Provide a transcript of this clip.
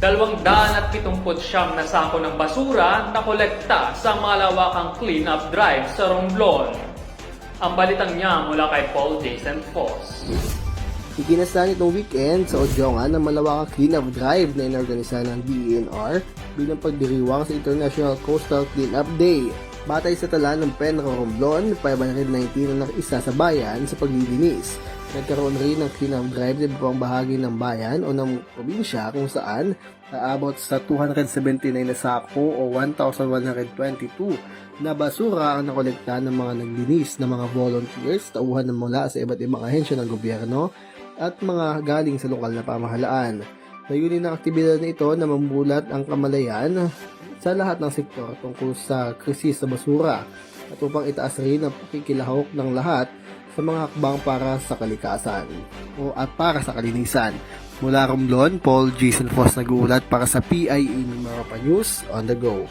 Dalawang daan at pitumput siyam na sako ng basura na kolekta sa malawakang clean-up drive sa Romblon. Ang balitang niya mula kay Paul Jason Foss. Ikinasal itong weekend sa Odjongan ng malawakang clean-up drive na inorganisa ng DENR bilang pagdiriwang sa International Coastal Cleanup Day. Batay sa tala ng Penro Romblon, 519 na nakisa sa bayan sa paglilinis. Nagkaroon rin ng clean-up drive sa ibang bahagi ng bayan o ng probinsya kung saan naabot sa 279 na sako o 1,122 na basura ang nakolekta ng mga naglinis ng mga volunteers tauhan ng mula sa iba't ibang ahensya ng gobyerno at mga galing sa lokal na pamahalaan. Layunin ng aktibidad na ito na mambulat ang kamalayan sa lahat ng sektor tungkol sa krisis sa basura at upang itaas rin ang pakikilahok ng lahat sa mga hakbang para sa kalikasan o at para sa kalinisan. Mula Romblon, Paul Jason Foss nag-uulat para sa PIE Mimaropa News on the go.